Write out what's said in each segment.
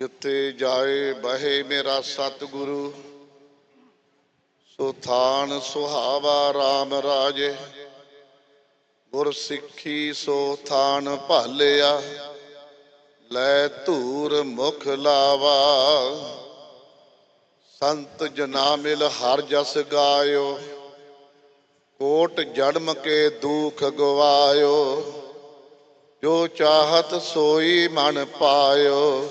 ਜਿੱਤੇ ਜਾਏ ਬਹੇ ਮੇਰਾ ਸਤਿਗੁਰੂ, ਸੋ ਥਾਨ ਸੁਹਾਵਾ RAM ਰਾਜੇ। ਗੁਰ ਸਿੱਖੀ ਸੋ ਥਾਨ ਭਾਲਿਆ, ਲੈ ਧੂਰ ਮੁਖ ਲਾਵਾ। ਸੰਤ ਜਨਾ ਮਿਲ ਹਰ ਜਸ ਗਾਇਓ, ਕੋਟ ਜਨਮ ਕੇ ਦੁਖ ਗਵਾਇਓ। ਜੋ ਚਾਹਤ ਸੋਈ ਮਨ ਪਾਇਓ।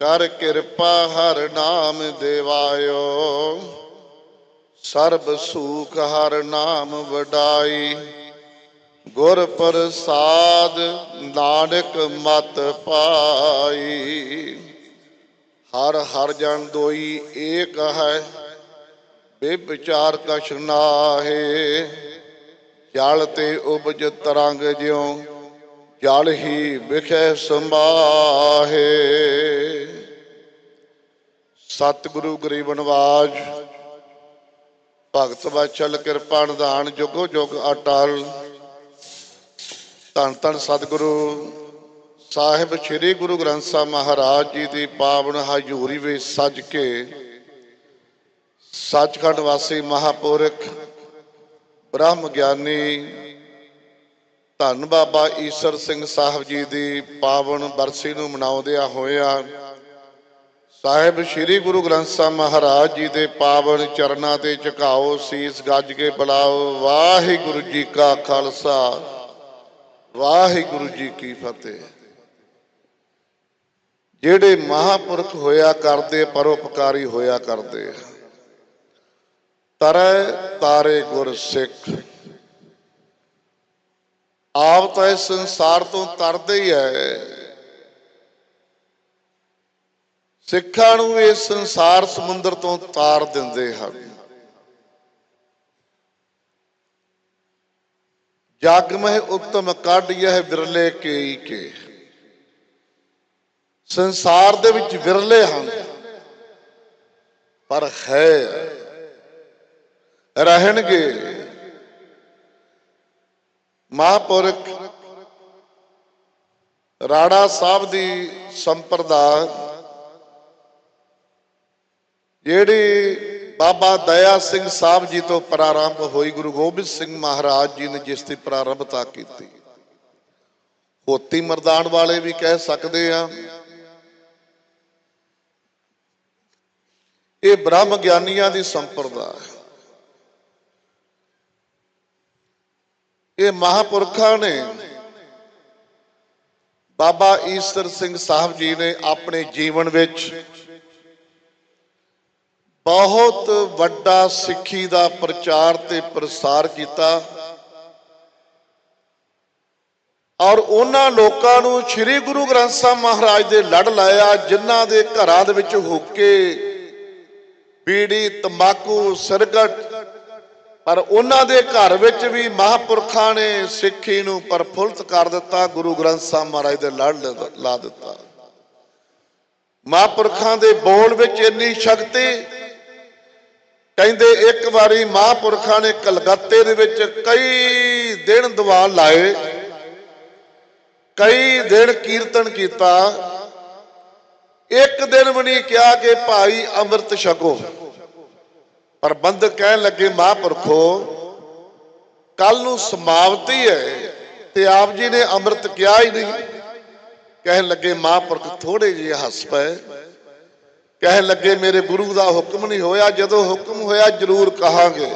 ਕਰ ਕਿਰਪਾ ਹਰ ਨਾਮ ਦੇਵਾਇਓ। ਸਰਬ ਸੁਖ ਹਰ ਨਾਮ ਵਡਾਈ। ਗੁਰ ਪ੍ਰਸਾਦ ਨਾਨਕ ਮਤ ਪਾਈ। ਹਰ ਹਰ ਜਨ ਦੋਈ ਏਕ ਹੈ ਬੇਵਿਚਾਰ ਕਛ ਨਾਹੇ। ਜਲ ਤੇ ਉਪਜ ਤਰੰਗ ਜਿਉ, ਜਲ ਹੀ ਵਿਖੇ ਸੰਭਾਹੇ। ਸਤਿਗੁਰੂ ਗਰੀਬ ਨਵਾਜ, ਭਗਤ ਵਚਲ ਕਿਰਪਾ ਨਿਧਾਨ, ਜੁਗੋ ਜੁਗ ਅਟਲ। ਧੰਨ ਧੰਨ ਸਤਿਗੁਰੂ, ਸਾਹਿਬ ਸ੍ਰੀ ਗੁਰੂ ਗ੍ਰੰਥ ਸਾਹਿਬ ਮਹਾਰਾਜ ਜੀ ਦੀ ਪਾਵਨ ਹਜ਼ੂਰੀ ਵਿੱਚ ਸੱਜ ਕੇ ਸੱਚਖੰਡ ਵਾਸੀ ਮਹਾਪੁਰਖ, ਬ੍ਰਹਮ ਗਿਆਨੀ, ਧੰਨ ਬਾਬਾ ਈਸ਼ਰ ਸਿੰਘ ਸਾਹਿਬ ਜੀ ਦੀ ਪਾਵਨ ਬਰਸੀ ਨੂੰ ਮਨਾਉਂਦਿਆਂ ਹੋਇਆਂ ਸਾਹਿਬ ਸ੍ਰੀ ਗੁਰੂ ਗ੍ਰੰਥ ਸਾਹਿਬ ਮਹਾਰਾਜ ਜੀ ਦੇ ਪਾਵਨ ਚਰਨਾਂ ਤੇ ਝੁਕਾਓ, ਸੀਸ ਗੱਜ ਕੇ ਬੁਲਾਓ। ਵਾਹਿਗੁਰੂ ਜੀ ਕਾ ਖਾਲਸਾ। ਵਾਹਿਗੁਰੂ ਜੀ ਕੀ ਫਤਿਹ। ਜਿਹੜੇ ਮਹਾਪੁਰਖ ਹੋਇਆ ਕਰਦੇ, ਪਰਉਪਕਾਰੀ ਹੋਇਆ ਕਰਦੇ। ਤਰੈ ਤਾਰੇ ਗੁਰ ਸਿੱਖ। ਆਪ ਤਾਂ ਇਸ ਸੰਸਾਰ ਤੋਂ ਤਰਦੇ ਹੀ ਹੈ ਸਿੱਖਾਂ ਨੂੰ ਇਸ ਸੰਸਾਰ ਸਮੁੰਦਰ ਤੋਂ ਤਾਰ ਦਿੰਦੇ ਹਨ। ਜਗ ਮਹਿ ਉਤਮ ਕੱਢ ਇਹ ਵਿਰਲੇ ਕੇਈ ਕੇ। ਸੰਸਾਰ ਦੇ ਵਿੱਚ ਵਿਰਲੇ ਹਨ, ਪਰ ਹੈ ਰਹਿਣਗੇ। ਮਹਾਪੁਰਖ ਰਾੜਾ ਸਾਹਿਬ ਦੀ ਸੰਪਰਦਾ ਜਿਹੜੀ ਬਾਬਾ ਦਇਆ ਸਿੰਘ ਸਾਹਿਬ ਜੀ ਤੋਂ ਪ੍ਰਾਰੰਭ ਹੋਈ, ਗੁਰੂ ਗੋਬਿੰਦ ਸਿੰਘ ਮਹਾਰਾਜ ਜੀ ਨੇ ਜਿਸ ਦੀ ਪ੍ਰਾਰੰਭਤਾ ਕੀਤੀ। ਹੋਤੀ ਮਰਦਾਨ ਵਾਲੇ ਵੀ ਕਹਿ ਸਕਦੇ ਆ। ਇਹ ਬ੍ਰਹਮ ਗਿਆਨੀਆਂ ਦੀ ਸੰਪਰਦਾ ਹੈ। ਇਹ ਮਹਾਪੁਰਖਾਂ ਨੇ ਬਾਬਾ ਈਸ਼ਰ ਸਿੰਘ ਸਾਹਿਬ ਜੀ ਨੇ ਆਪਣੇ ਜੀਵਨ ਵਿੱਚ ਬਹੁਤ ਵੱਡਾ ਸਿੱਖੀ ਦਾ ਪ੍ਰਚਾਰ ਤੇ ਪ੍ਰਸਾਰ ਕੀਤਾ ਔਰ ਉਹਨਾਂ ਲੋਕਾਂ ਨੂੰ ਸ੍ਰੀ ਗੁਰੂ ਗ੍ਰੰਥ ਸਾਹਿਬ ਮਹਾਰਾਜ ਦੇ ਲੜ ਲਾਇਆ, ਜਿਨ੍ਹਾਂ ਦੇ ਘਰਾਂ ਦੇ ਵਿੱਚ ਹੁੱਕੇ, ਬੀੜੀ, ਤੰਬਾਕੂ ਸਿਰਗਟ ਪਰ ਉਹਨਾਂ ਦੇ ਘਰ ਵਿੱਚ ਵੀ ਮਹਾਪੁਰਖਾਂ ਨੇ ਸਿੱਖੀ ਨੂੰ ਪਰਫੁੱਲਤ ਕਰ ਦਿੱਤਾ, ਗੁਰੂ ਗ੍ਰੰਥ ਸਾਹਿਬ ਮਹਾਰਾਜ ਦੇ ਲੜ ਲਾ ਦਿੱਤਾ। ਮਹਾਪੁਰਖਾਂ ਦੇ ਬੋਲ ਵਿੱਚ ਇੰਨੀ ਸ਼ਕਤੀ ਕਹਿੰਦੇ ਇੱਕ ਵਾਰੀ ਮਹਾਪੁਰਖਾਂ ਨੇ ਕਲਕੱਤੇ ਦੇ ਵਿੱਚ ਕਈ ਦਿਨ ਦੀਵਾਨ ਲਾਏ, ਕਈ ਦਿਨ ਕੀਰਤਨ ਕੀਤਾ। ਇੱਕ ਦਿਨ ਵੀ ਨਹੀਂ ਕਿਹਾ ਕਿ ਭਾਈ ਅੰਮ੍ਰਿਤ ਛਕੋ। ਪ੍ਰਬੰਧਕ ਕਹਿਣ ਲੱਗੇ, ਮਹਾਂਪੁਰਖੋ, ਕੱਲ ਨੂੰ ਸਮਾਪਤੀ ਹੈ ਤੇ ਆਪ ਜੀ ਨੇ ਅੰਮ੍ਰਿਤ ਕਿਹਾ ਹੀ ਨਹੀਂ। ਕਹਿਣ ਲੱਗੇ, ਮਹਾਂਪੁਰਖ ਥੋੜੇ ਜਿਹੇ ਹੱਸ ਪਏ। ਕਹਿਣ ਲੱਗੇ, ਮੇਰੇ ਗੁਰੂ ਦਾ ਹੁਕਮ ਨਹੀਂ ਹੋਇਆ, ਜਦੋਂ ਹੁਕਮ ਹੋਇਆ ਜ਼ਰੂਰ ਕਹਾਂਗੇ।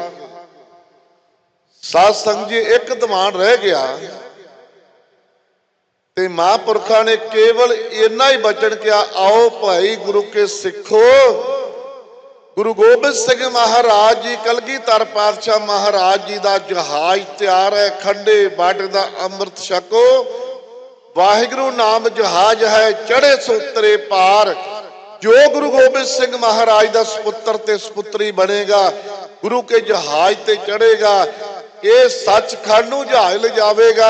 ਸਾਧ ਸੰਗ ਜੀ, ਇੱਕ ਦੀਵਾਨ ਰਹਿ ਗਿਆ ਤੇ ਮਹਾਂਪੁਰਖਾਂ ਨੇ ਕੇਵਲ ਇੰਨਾ ਹੀ ਬਚਨ ਕਿਹਾ, ਆਓ ਭਾਈ ਗੁਰੂ ਕੇ ਸਿੱਖੋ। ਗੁਰੂ ਗੋਬਿੰਦ ਸਿੰਘ ਮਹਾਰਾਜ ਜੀ, ਕਲਗੀਧਰ ਪਾਤਸ਼ਾਹ ਮਹਾਰਾਜ ਜੀ ਦਾ ਜਹਾਜ਼ ਤਿਆਰ ਹੈ, ਖੰਡੇ ਬਾਟੇ ਦਾ ਅੰਮ੍ਰਿਤ ਛਕੋ। ਵਾਹਿਗੁਰੂ ਨਾਮ ਜਹਾਜ਼ ਹੈ ਚੜੇ ਸੁਤਰੇ ਪਾਰ। ਜੋ ਗੁਰੂ ਗੋਬਿੰਦ ਸਿੰਘ ਮਹਾਰਾਜ ਦਾ ਸੁਪੁੱਤਰ ਤੇ ਸੁਪੁੱਤਰੀ ਬਣੇਗਾ, ਗੁਰੂ ਕੇ ਜਹਾਜ਼ ਤੇ ਚੜੇਗਾ ਇਹ ਸੱਚਖੰਡ ਨੂੰ ਜਹਾਜ਼ ਲਿਜਾਵੇਗਾ,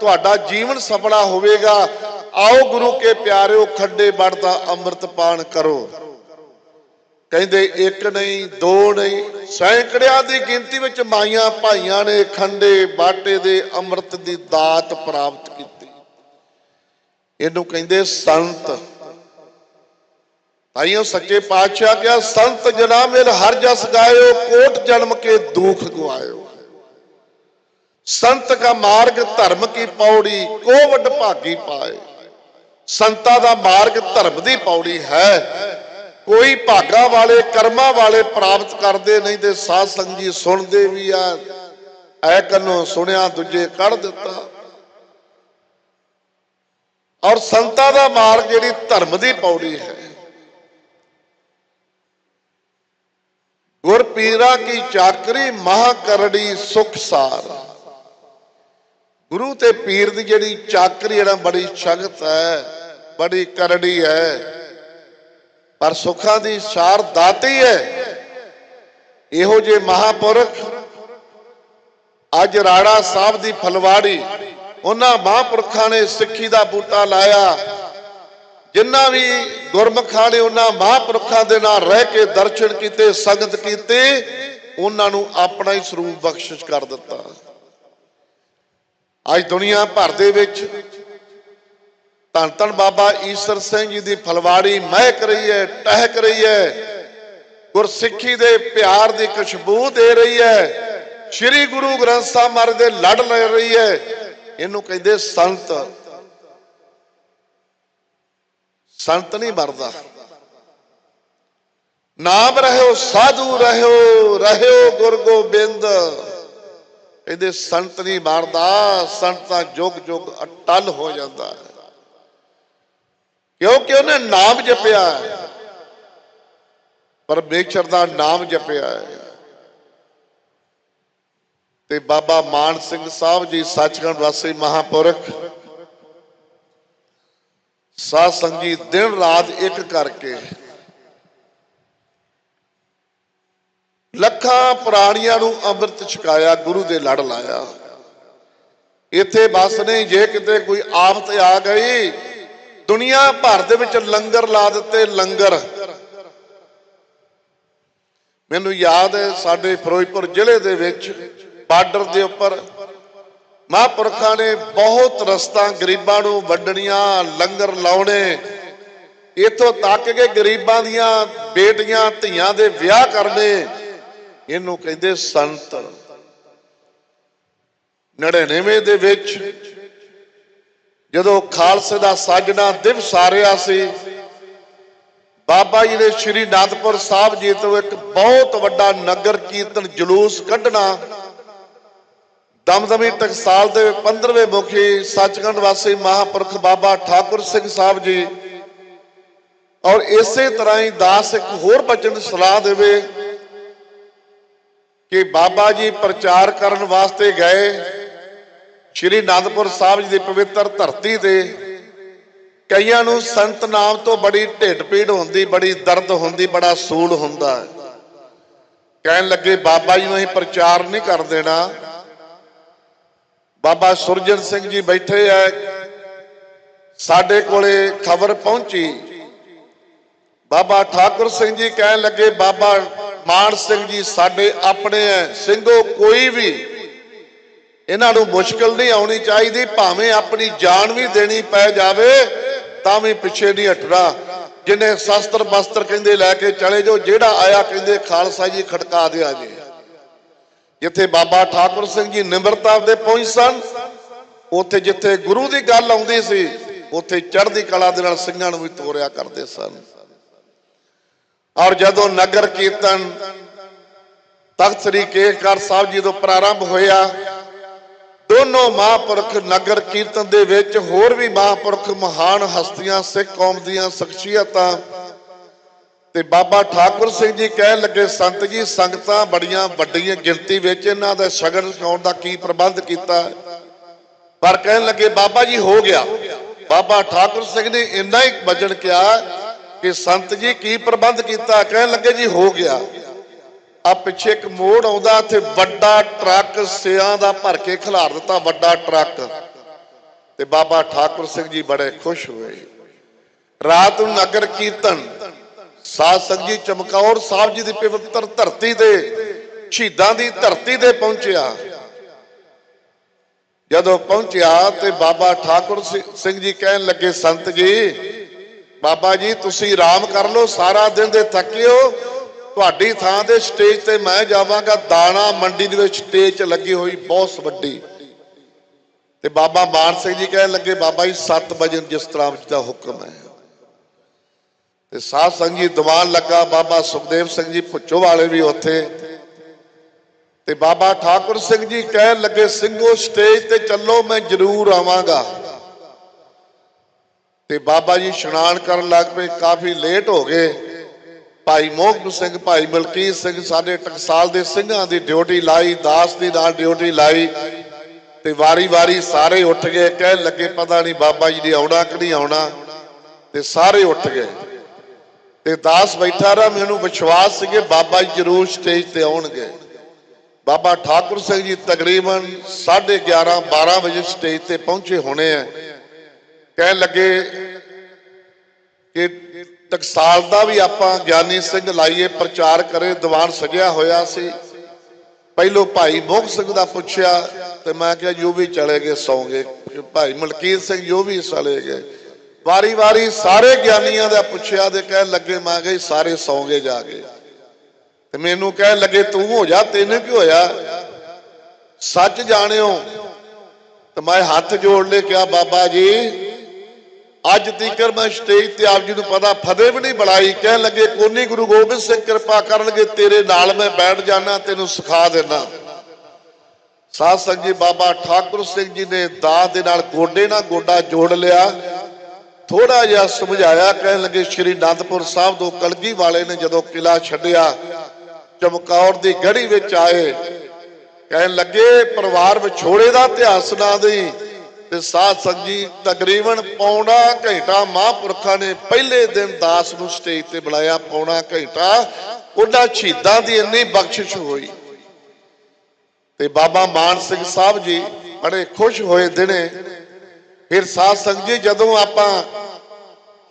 ਤੁਹਾਡਾ ਜੀਵਨ ਸਫਲਾ ਹੋਵੇਗਾ। ਆਓ ਗੁਰੂ ਕੇ ਪਿਆਰਿਓ, ਖੰਡੇ ਬੜ ਦਾ ਅੰਮ੍ਰਿਤ ਪਾਨ ਕਰੋ। ਕਹਿੰਦੇ, ਇੱਕ ਨਹੀਂ, ਦੋ ਨਹੀਂ, ਸੈਂਕੜਿਆਂ ਦੀ ਗਿਣਤੀ ਵਿੱਚ ਮਾਈਆਂ ਭਾਈਆਂ ਨੇ ਖੰਡੇ ਬਾਟੇ ਦੇ ਅੰਮ੍ਰਿਤ ਦੀ ਦਾਤ ਪ੍ਰਾਪਤ ਕੀਤੀ। ਇਹਨੂੰ ਕਹਿੰਦੇ ਸੰਤ। ਤਾਈਓ ਸੱਚੇ ਪਾਤਸ਼ਾਹ ਕਿਹਾ ਸੰਤ ਜਨਾ ਮਿਲ ਹਰ ਜਸ ਗਾਇਓ, ਕੋਟ ਜਨਮ ਕੇ ਦੁੱਖ ਗਵਾਇਓ। ਸੰਤ ਕਾ ਮਾਰਗ ਧਰਮ ਕੀ ਪੌੜੀ ਕੋ ਵੱਡ ਭਾਗੀ ਪਾਏ। ਸੰਤਾਂ ਦਾ ਮਾਰਗ ਧਰਮ ਦੀ ਪੌੜੀ ਹੈ। ਕੋਈ ਭਾਗਾ ਵਾਲੇ, ਕਰਮਾਂ ਵਾਲੇ ਪ੍ਰਾਪਤ ਕਰਦੇ ਨਹੀਂ ਤੇ ਸਾਧ ਸੰਗ ਜੀ ਸੁਣਦੇ ਵੀ ਆ। ਐ ਕੰਨੋਂ ਸੁਣਿਆ, ਦੂਜੇ ਕੱਢ ਦਿੱਤਾ। ਔਰ ਸੰਤਾਂ ਦਾ ਮਾਰਗ ਜਿਹੜੀ ਧਰਮ ਦੀ ਪੌੜੀ ਹੈ। ਗੁਰ ਪੀਰਾ ਕੀ ਚਾਕਰੀ ਮਹਾ ਕਰੜੀ ਸੁਖ ਸਾਰ। ਗੁਰੂ ਤੇ ਪੀਰ ਦੀ ਜਿਹੜੀ ਚਾਕਰੀ ਜਿਹੜਾ ਬੜੀ ਸ਼ਗਤ ਹੈ, ਬੜੀ ਕਰੜੀ ਹੈ। ਪਰ ਸੁੱਖਾਂ ਦੀ ਸਾਰ ਦਾਤੀ ਹੈ। ਇਹੋ ਜੇ ਮਹਾਪੁਰਖ ਅੱਜ ਰਾੜਾ ਸਾਹਿਬ ਦੀ ਫਲਵਾੜੀ, ਉਹਨਾਂ ਮਹਾਂਪੁਰਖਾਂ ਨੇ ਸਿੱਖੀ ਦਾ ਬੂਟਾ ਲਾਇਆ। ਜਿੰਨਾ ਵੀ ਗੁਰਮਖਾਂ ਨੇ ਉਹਨਾਂ ਮਹਾਂਪੁਰਖਾਂ ਦੇ ਨਾਲ ਰਹਿ ਕੇ ਦਰਸ਼ਨ ਕੀਤੇ, ਸੰਗਤ ਕੀਤੀ, ਉਹਨਾਂ ਨੂੰ ਆਪਣਾ ਹੀ ਸਰੂਪ ਬਖਸ਼ਿਸ਼ ਕਰ ਦਿੱਤਾ। ਅੱਜ ਦੁਨੀਆ ਭਰ ਦੇ ਵਿੱਚ ਧੰਨ ਧੰਨ ਬਾਬਾ ਈਸ਼ਰ ਸਿੰਘ ਜੀ ਦੀ ਫਲਵਾੜੀ ਮਹਿਕ ਰਹੀ ਹੈ, ਟਹਿਕ ਰਹੀ ਹੈ। ਗੁਰਸਿੱਖੀ ਦੇ ਪਿਆਰ ਦੀ ਖੁਸ਼ਬੂ ਦੇ ਰਹੀ ਹੈ। ਸ੍ਰੀ ਗੁਰੂ ਗ੍ਰੰਥ ਸਾਹਿਬ ਮਹਾਰਾਜ ਦੇ ਲੜ ਲੈ ਰਹੀ ਹੈ। ਇਹਨੂੰ ਕਹਿੰਦੇ ਸੰਤ। ਸੰਤ ਨਹੀਂ ਮਰਦਾ। ਨਾਮ ਰਹਿਓ, ਸਾਧੂ ਰਹਿਓ ਰਹਿਓ ਗੁਰ ਗੋਬਿੰਦ। ਇਹਦੇ ਸੰਤ ਨਹੀਂ ਮਰਦਾ, ਸੰਤ ਤਾਂ ਜੁਗ ਜੁਗ ਅਟਲ ਹੋ ਜਾਂਦਾ ਹੈ। ਕਿਉਂਕਿ ਉਹਨੇ ਨਾਮ ਜਪਿਆ ਹੈ। ਪਰਮੇਸ਼ਰ ਦਾ ਨਾਮ ਜਪਿਆ ਹੈ। ਤੇ ਬਾਬਾ ਮਾਨ ਸਿੰਘ ਸਾਹਿਬ ਜੀ, ਸੱਚਖੰਡ ਵਾਸੀ ਮਹਾਪੁਰਖ ਸਾਧ ਸੰਗੀ ਦਿਨ ਰਾਤ ਇੱਕ ਕਰਕੇ। ਲੱਖਾਂ ਪ੍ਰਾਣੀਆਂ ਨੂੰ ਅੰਮ੍ਰਿਤ ਛਕਾਇਆ, ਗੁਰੂ ਦੇ ਲੜ ਲਾਇਆ। ਇੱਥੇ ਬਸ ਨਹੀਂ, ਜੇ ਕਿਤੇ ਕੋਈ ਆਫਤ ਆ ਗਈ, ਦੁਨੀਆ ਭਰ ਦੇ ਵਿੱਚ ਲੰਗਰ ਲਾ ਦਿੱਤੇ, ਲੰਗਰ। ਮੈਨੂੰ ਯਾਦ ਹੈ ਸਾਡੇ ਫਿਰੋਜ਼ਪੁਰ ਜ਼ਿਲ੍ਹੇ ਦੇ ਵਿੱਚ ਬਾਰਡਰ ਦੇ ਉੱਪਰ ਮਹਾਂਪੁਰਖਾਂ ਨੇ ਬਹੁਤ ਰਸਤਾ ਗਰੀਬਾਂ ਨੂੰ ਵੰਡਣੀਆਂ ਲੰਗਰ ਲਾਉਣੇ। ਇਥੋਂ ਤੱਕ ਕਿ ਗਰੀਬਾਂ ਦੀਆਂ ਬੇਟੀਆਂ, ਧੀਆਂ ਦੇ ਵਿਆਹ ਕਰਨੇ। ਇਹਨੂੰ ਕਹਿੰਦੇ ਸੰਤ। 99 ਦੇ ਵਿੱਚ ਜਦੋਂ ਖਾਲਸੇ ਦਾ ਸਾਜਣਾ ਦਿਵਸ ਆ ਰਿਹਾ ਸੀ, ਬਾਬਾ ਜੀ ਨੇ ਸ਼੍ਰੀ ਅਨੰਦਪੁਰ ਸਾਹਿਬ ਜੀ ਤੋਂ ਇੱਕ ਬਹੁਤ ਵੱਡਾ ਨਗਰ ਕੀਰਤਨ ਜਲੂਸ ਕੱਢਣਾ। ਦਮਦਮੀ ਟਕਸਾਲ ਦੇ 15ਵੇਂ ਮੁਖੀ ਸੱਚਖੰਡ ਵਾਸੀ ਮਹਾਪੁਰਖ ਬਾਬਾ ਠਾਕੁਰ ਸਿੰਘ ਸਾਹਿਬ ਜੀ। ਔਰ ਇਸੇ ਤਰ੍ਹਾਂ ਹੀ ਦਾਸ ਇੱਕ ਹੋਰ ਬਚਨ ਸਲਾਹ ਦੇਵੇ ਕਿ ਬਾਬਾ ਜੀ ਪ੍ਰਚਾਰ ਕਰਨ ਵਾਸਤੇ ਗਏ ਸ਼੍ਰੀ ਅਨੰਦਪੁਰ ਸਾਹਿਬ ਜੀ ਦੀ ਪਵਿੱਤਰ ਧਰਤੀ ਤੇ। ਕਈਆਂ ਨੂੰ ਸੰਤ ਨਾਮ ਤੋਂ ਬੜੀ ਢਿੱਡ ਪੀੜ ਹੁੰਦੀ, ਬੜੀ ਦਰਦ ਹੁੰਦੀ, ਬੜਾ ਸੂਲ ਹੁੰਦਾ। ਕਹਿਣ ਲੱਗੇ, ਬਾਬਾ ਜੀ ਨੂੰ ਅਸੀਂ ਪ੍ਰਚਾਰ ਨਹੀਂ ਕਰ ਦੇਣਾ। ਬਾਬਾ ਸੁਰਜਨ ਸਿੰਘ ਜੀ ਬੈਠੇ ਐ। ਸਾਡੇ ਕੋਲੇ ਖਬਰ ਪਹੁੰਚੀ। ਬਾਬਾ ਠਾਕੁਰ ਸਿੰਘ ਜੀ ਕਹਿਣ ਲੱਗੇ, ਬਾਬਾ ਮਾਨ ਸਿੰਘ ਜੀ, ਸਾਡੇ ਆਪਣੇ ਐ। ਸਿੰਘੋ, ਕੋਈ ਵੀ ਇਹਨਾਂ ਨੂੰ ਮੁਸ਼ਕਲ ਨਹੀਂ ਆਉਣੀ ਚਾਹੀਦੀ, ਭਾਵੇਂ ਆਪਣੀ ਜਾਨ ਵੀ ਦੇਣੀ ਪੈ ਜਾਵੇ, ਤਾਂ ਵੀ ਪਿੱਛੇ ਨਹੀਂ ਹਟਣਾ। ਜਿਨੇ ਸ਼ਸਤਰ ਬਸਤਰ ਕਹਿੰਦੇ ਲੈ ਕੇ ਚਲੇ ਜਾਓ, ਜਿਹੜਾ ਆਇਆ ਕਹਿੰਦੇ, ਖਾਲਸਾ ਜੀ ਖੜਕਾ ਦਿਆ ਜੀ ਜਿੱਥੇ ਬਾਬਾ ਠਾਕੁਰ ਸਿੰਘ ਜੀ ਨਿਮਰਤਾ ਦੇ ਪਹੁੰਚ ਸਨ, ਉੱਥੇ ਜਿੱਥੇ ਗੁਰੂ ਦੀ ਗੱਲ ਆਉਂਦੀ ਸੀ, ਉੱਥੇ ਚੜ੍ਹਦੀ ਕਲਾ ਦੇ ਨਾਲ ਸਿੰਘਾਂ ਨੂੰ ਵੀ ਤੋਰਿਆ ਕਰਦੇ ਸਨ। ਔਰ ਜਦੋਂ ਨਗਰ ਕੀਰਤਨ ਤਖਤ ਸ੍ਰੀ ਕੇਸਗੜ੍ਹ ਸਾਹਿਬ ਜੀ ਤੋਂ ਪ੍ਰਾਰੰਭ ਹੋਇਆ, ਦੋਨੋਂ ਮਹਾਂਪੁਰਖ ਨਗਰ ਕੀਰਤਨ ਦੇ ਵਿੱਚ ਹੋਰ ਵੀ ਮਹਾਂਪੁਰਖ ਮਹਾਨ ਹਸਤੀਆਂ, ਸਿੱਖ ਕੌਮ ਦੀਆਂ ਸ਼ਖਸੀਅਤਾਂ ਤੇ ਬਾਬਾ ਠਾਕੁਰ ਸਿੰਘ ਜੀ ਕਹਿਣ ਲੱਗੇ, ਸੰਤ ਜੀ, ਸੰਗਤਾਂ ਬੜੀਆਂ ਵੱਡੀਆਂ ਗਿਣਤੀ ਵਿੱਚ ਇਹਨਾਂ ਦਾ ਸ਼ਗਨ ਛਕਾਉਣ ਦਾ ਕੀ ਪ੍ਰਬੰਧ ਕੀਤਾ? ਪਰ ਕਹਿਣ ਲੱਗੇ, ਬਾਬਾ ਜੀ, ਹੋ ਗਿਆ। ਬਾਬਾ ਠਾਕੁਰ ਸਿੰਘ ਨੇ ਇੰਨਾ ਹੀ ਵਜਣ ਕਿਹਾ ਕਿ, ਸੰਤ ਜੀ, ਕੀ ਪ੍ਰਬੰਧ ਕੀਤਾ? ਕਹਿਣ ਲੱਗੇ, ਜੀ, ਹੋ ਗਿਆ। ਆ ਪਿੱਛੇ ਇੱਕ ਮੋੜ ਆਉਂਦਾ ਇੱਥੇ ਵੱਡਾ ਟਰੱਕ ਸਿਆਂ ਦਾ ਭਰ ਕੇ ਖਿਲਾਰ ਦਿੱਤਾ, ਵੱਡਾ ਟਰੱਕ। ਤੇ ਬਾਬਾ ਠਾਕੁਰ ਸਿੰਘ ਜੀ ਬੜੇ ਖੁਸ਼ ਹੋਏ। ਰਾਤ ਨੂੰ ਨਗਰ ਕੀਰਤਨ ਸਾਧ ਸੰਗਤ ਜੀ ਚਮਕੌਰ ਸਾਹਿਬ ਜੀ ਦੀ ਪਵਿੱਤਰ ਧਰਤੀ ਤੇ ਸ਼ਹੀਦਾਂ ਦੀ ਧਰਤੀ ਤੇ ਪਹੁੰਚਿਆ। ਜਦੋਂ ਪਹੁੰਚਿਆ ਤੇ ਬਾਬਾ ਠਾਕੁਰ ਸਿੰਘ ਜੀ ਕਹਿਣ ਲੱਗੇ, ਸੰਤ ਜੀ, ਬਾਬਾ ਜੀ, ਤੁਸੀਂ ਆਰਾਮ ਕਰ ਲਓ, ਸਾਰਾ ਦਿਨ ਦੇ ਥੱਕੇ ਹੋ। ਤੁਹਾਡੀ ਥਾਂ ਤੇ ਸਟੇਜ ਤੇ ਮੈਂ ਜਾਵਾਂਗਾ। ਦਾਣਾ ਮੰਡੀ ਦੇ ਵਿੱਚ ਸਟੇਜ 'ਚ ਲੱਗੀ ਹੋਈ ਬਹੁਤ ਵੱਡੀ। ਤੇ ਬਾਬਾ ਮਾਨ ਸਿੰਘ ਜੀ ਕਹਿਣ ਲੱਗੇ, ਬਾਬਾ ਜੀ 7 ਵਜੇ ਜਿਸ ਤਰ੍ਹਾਂ ਦਾ ਹੁਕਮ ਹੈ। ਤੇ ਸਾਧ ਸੰਗਤ ਜੀ ਦੀਵਾਨ ਲੱਗਾ, ਬਾਬਾ ਸੁਖਦੇਵ ਸਿੰਘ ਜੀ ਭੁੱਚੋ ਵਾਲੇ ਵੀ ਉੱਥੇ। ਤੇ ਬਾਬਾ ਠਾਕੁਰ ਸਿੰਘ ਜੀ ਕਹਿਣ ਲੱਗੇ, ਸਿੰਘੋ, ਸਟੇਜ ਤੇ ਚੱਲੋ, ਮੈਂ ਜ਼ਰੂਰ ਆਵਾਂਗਾ। ਤੇ ਬਾਬਾ ਜੀ ਇਸ਼ਨਾਨ ਕਰਨ ਲੱਗ ਪਏ, ਕਾਫੀ ਲੇਟ ਹੋ ਗਏ। ਭਾਈ ਮੋਹਨ ਸਿੰਘ, ਭਾਈ ਮਲਕੀਤ ਸਿੰਘ ਸਾਡੇ ਟਕਸਾਲ ਦੇ ਸਿੰਘਾਂ ਦੀ ਡਿਊਟੀ ਲਾਈ, ਦਾਸ ਦੀ ਨਾਲ ਡਿਊਟੀ ਲਾਈ। ਤੇ ਵਾਰੀ-ਵਾਰੀ ਸਾਰੇ ਉੱਠ ਗਏ, ਕਹਿਣ ਲੱਗੇ, ਪਤਾ ਨਹੀਂ ਬਾਬਾ ਜੀ ਨੇ ਆਉਣਾ ਕਿ ਨਹੀਂ ਆਉਣਾ? ਤੇ ਸਾਰੇ ਉੱਠ ਗਏ। ਤੇ ਦਾਸ ਬੈਠਾ ਰਿਹਾ, ਮੈਨੂੰ ਵਿਸ਼ਵਾਸ ਸੀ ਕਿ ਬਾਬਾ ਜੀ ਜ਼ਰੂਰ ਸਟੇਜ ਤੇ ਆਉਣਗੇ। ਬਾਬਾ ਠਾਕੁਰ ਸਿੰਘ ਜੀ ਤਕਰੀਬਨ 11:30 12 ਵਜੇ ਸਟੇਜ ਤੇ ਪਹੁੰਚੇ ਹੋਣੇ ਆ। ਕਹਿਣ ਲੱਗੇ ਕਿ ਟਕਸਾਲ ਦਾ ਵੀ ਆਪਾਂ ਗਿਆਨੀ ਸਿੰਘ ਲਾਈਏ, ਪ੍ਰਚਾਰ ਕਰੇ, ਦੀਵਾਨ ਸਜਿਆ ਹੋਇਆ ਸੀ। ਪਹਿਲੋਂ ਭਾਈ ਮੋਹ ਸਿੰਘ ਦਾ ਪੁੱਛਿਆ ਤੇ ਮੈਂ ਕਿਹਾ ਜੋ ਵੀ ਚਲੇ ਗਏ ਸੌਂਗੇ ਭਾਈ ਮਲਕੀਤ ਸਿੰਘ ਜੋ ਵੀ ਚਲੇ ਗਏ? ਵਾਰੀ ਵਾਰੀ ਸਾਰੇ ਗਿਆਨੀਆਂ ਦਾ ਪੁੱਛਿਆ ਤੇ ਕਹਿਣ ਲੱਗੇ, ਮਾਂ ਕਿਹਾ ਜੀ, ਸਾਰੇ ਸੌਂਗੇ ਜਾ ਕੇ। ਤੇ ਮੈਨੂੰ ਕਹਿਣ ਲੱਗੇ, ਤੂੰ ਹੋ ਜਾ, ਤੈਨੂੰ ਕੀ ਹੋਇਆ? ਸੱਚ ਜਾਣਿਓ, ਤੇ ਮੈਂ ਹੱਥ ਜੋੜ ਲੈ ਕਿਹਾ, ਬਾਬਾ ਜੀ, ਅੱਜ ਤੀਕਰ ਮੈਂ ਸਟੇਜ ਤੇ ਆਪ ਜੀ ਨੂੰ ਪਤਾ, ਫਤਿਹ ਵੀ ਨਹੀਂ ਬੁਲਾਈ ਕਹਿਣ ਲੱਗੇ, ਕੋਨੀ ਗੁਰੂ ਗੋਬਿੰਦ ਸਿੰਘ ਕਿਰਪਾ ਕਰਨਗੇ, ਤੇਰੇ ਨਾਲ ਮੈਂ ਬੈਠ ਜਾਣਾ, ਤੈਨੂੰ ਸਿਖਾ ਦੇਣਾ। ਸਾਧ ਸੰਗਤ ਜੀ, ਬਾਬਾ ਠਾਕੁਰ ਸਿੰਘ ਜੀ ਨੇ ਦਾਹ ਦੇ ਨਾਲ ਗੋਡੇ ਨਾਲ ਗੋਡਾ ਜੋੜ ਲਿਆ। ਥੋੜਾ ਜਿਹਾ ਸਮਝਾਇਆ, ਕਹਿਣ ਲੱਗੇ ਸ਼੍ਰੀ ਅਨੰਦਪੁਰ ਸਾਹਿਬ ਤੋਂ ਕਲਗੀ ਵਾਲੇ ਨੇ ਜਦੋਂ ਕਿਲਾ ਛੱਡਿਆ, ਚਮਕੌਰ ਦੀ ਗੜੀ ਵਿੱਚ ਆਏ। ਕਹਿਣ ਲੱਗੇ, ਪਰਿਵਾਰ ਵਿਛੋੜੇ ਦਾ ਇਤਿਹਾਸ ਨਾ ਦੀ ਤੇ ਸਾਧ ਸੰਗਤ ਤਕਰੀਬਨ ਪੌਣਾ ਘੰਟਾ ਮਹਾਂਪੁਰਖਾਂ ਨੇ ਪਹਿਲੇ ਦਿਨ ਦਾਸ ਨੂੰ ਸਟੇਜ ਤੇ ਬੁਲਾਇਆ, ਪੌਣਾ ਘੰਟਾ। ਉਹਨਾਂ ਸ਼ਹੀਦਾਂ ਦੀ ਇੰਨੀ ਬਖਸ਼ਿਸ਼ ਹੋਈ। ਤੇ ਬਾਬਾ ਮਾਨ ਸਿੰਘ ਸਾਹਿਬ ਜੀ ਬੜੇ ਖੁਸ਼ ਹੋਏ ਦਿਨੇ ਫਿਰ ਸਾਧ ਸੰਗਤ ਜੀ ਜਦੋਂ ਆਪਾਂ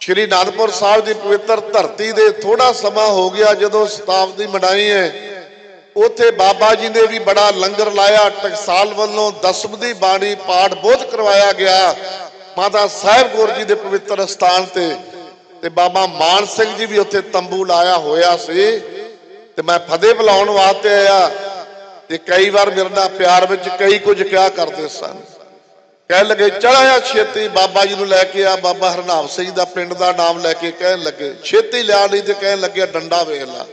ਸ਼੍ਰੀ ਅਨੰਦਪੁਰ ਸਾਹਿਬ ਦੀ ਪਵਿੱਤਰ ਧਰਤੀ ਦੇ ਥੋੜਾ ਸਮਾਂ ਹੋ ਗਿਆ, ਜਦੋਂ ਸ਼ਤਾਬਦੀ ਮਨਾਈ ਹੈ, ਉਥੇ ਬਾਬਾ ਜੀ ਨੇ ਵੀ ਬੜਾ ਲੰਗਰ ਲਾਇਆ, ਟਕਸਾਲ ਵੱਲੋਂ ਦਸਮ ਦੀ ਬਾਣੀ ਪਾਠ ਬੋਧ ਕਰਵਾਇਆ ਗਿਆ, ਮਾਤਾ ਸਾਹਿਬ ਕੌਰ ਜੀ ਦੇ ਪਵਿੱਤਰ ਸਥਾਨ ਤੇ ਤੇ ਬਾਬਾ ਮਾਨ ਸਿੰਘ ਜੀ ਵੀ ਉੱਥੇ ਤੰਬੂ ਲਾਇਆ ਹੋਇਆ ਸੀ, ਤੇ ਮੈਂ ਫਤਿਹ ਬੁਲਾਉਣ ਵਾਸਤੇ ਆਇਆ, ਤੇ ਕਈ ਵਾਰ ਮੇਰੇ ਨਾਲ ਪਿਆਰ ਵਿੱਚ ਕਈ ਕੁਝ ਕਿਹਾ ਕਰਦੇ ਸਨ। ਕਹਿਣ ਲੱਗੇ ਚੜਾਇਆ ਛੇਤੀ, ਬਾਬਾ ਜੀ ਨੂੰ ਲੈ ਕੇ ਆ, ਬਾਬਾ ਹਰਨਾਮ ਸਿੰਘ ਦਾ ਪਿੰਡ ਦਾ ਨਾਮ ਲੈ ਕੇ ਕਹਿਣ ਲੱਗੇ। ਛੇਤੀ ਲਿਆ ਨਹੀਂ ਤੇ ਕਹਿਣ ਲੱਗੇ, ਡੰਡਾ ਵੇਖ ਲਾ।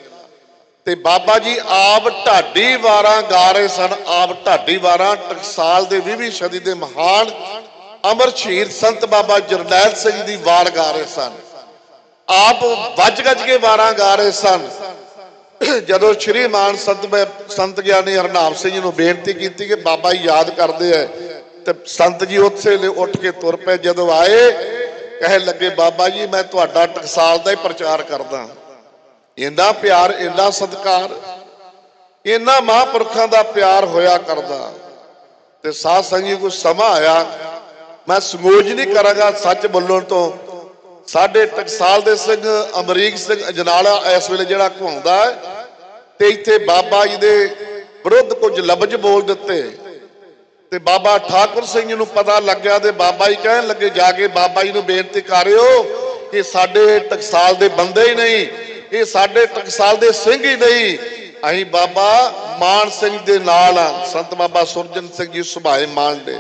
ਤੇ ਬਾਬਾ ਜੀ ਆਪ ਢਾਡੀ ਵਾਰਾਂ ਗਾ ਰਹੇ ਸਨ, ਆਪ ਢਾਡੀ ਵਾਰਾਂ ਟਕਸਾਲ ਦੇ 20ਵੀਂ ਸਦੀ ਦੇ ਮਹਾਨ ਅਮਰ ਸ਼ਹੀਦ ਸੰਤ ਬਾਬਾ ਜਰਨੈਲ ਸਿੰਘ ਦੀ ਵਾਰ ਗਾ ਰਹੇ ਸਨ। ਆਪ ਵੱਜ ਗੱਜ ਕੇ ਵਾਰਾਂ ਗਾ ਰਹੇ ਸਨ। ਜਦੋਂ ਸ਼੍ਰੀ ਮਾਨ ਸੰਤ ਸੰਤ ਗਿਆਨੀ ਹਰਨਾਮ ਸਿੰਘ ਜੀ ਨੂੰ ਬੇਨਤੀ ਕੀਤੀ ਕਿ ਬਾਬਾ ਜੀ ਯਾਦ ਕਰਦੇ ਐ ਤੇ ਸੰਤ ਜੀ ਉੱਥੇ ਨੇ ਉੱਠ ਕੇ ਤੁਰ ਪਏ। ਜਦੋਂ ਆਏ, ਕਹਿਣ ਲੱਗੇ, ਬਾਬਾ ਜੀ, ਮੈਂ ਤੁਹਾਡਾ ਟਕਸਾਲ ਦਾ ਹੀ ਪ੍ਰਚਾਰ ਕਰਦਾ। ਇੰਨਾ ਪਿਆਰ, ਇੰਨਾ ਸਤਿਕਾਰ, ਇੰਨਾ ਮਹਾਂਪੁਰਖਾਂ ਦਾ ਪਿਆਰ ਹੋਇਆ ਕਰਦਾ। ਤੇ ਸਾਧ ਸੰਗੀ ਕੋਈ ਸਮਾਂ ਆਇਆ। ਮੈਂ ਸਮੋਜ ਨਹੀਂ ਕਰਾਂਗਾ ਸੱਚ ਬੋਲਣ ਤੋਂ। ਸਾਡੇ ਟਕਸਾਲ ਦੇ ਸਿੰਘ, ਅਮਰੀਕ ਸਿੰਘ ਅਜਨਾਲਾ ਇਸ ਵੇਲੇ ਜਿਹੜਾ ਘੁੰਮਦਾ ਤੇ ਇੱਥੇ ਬਾਬਾ ਜੀ ਦੇ ਵਿਰੁੱਧ ਕੁਝ ਲਫ਼ਜ਼ ਬੋਲ ਦਿੱਤੇ। ਤੇ ਬਾਬਾ ਠਾਕੁਰ ਸਿੰਘ ਜੀ ਨੂੰ ਪਤਾ ਲੱਗਿਆ ਤੇ ਬਾਬਾ ਜੀ ਕਹਿਣ ਲੱਗੇ, ਜਾ ਕੇ ਬਾਬਾ ਜੀ ਨੂੰ ਬੇਨਤੀ ਕਰਿਓ ਕਿ ਸਾਡੇ ਟਕਸਾਲ ਦੇ ਬੰਦੇ ਹੀ ਨਹੀਂ, ਇਹ ਸਾਡੇ ਟਕਸਾਲ ਦੇ ਸਿੰਘ ਹੀ ਨਹੀਂ। ਅਸੀਂ ਬਾਬਾ ਮਾਨ ਸਿੰਘ ਦੇ ਨਾਲ ਆ, ਸੰਤ ਬਾਬਾ ਸੁਰਜਨ ਸਿੰਘ ਜੀ ਸੁਭਾਏ ਮਾਨ ਦੇ।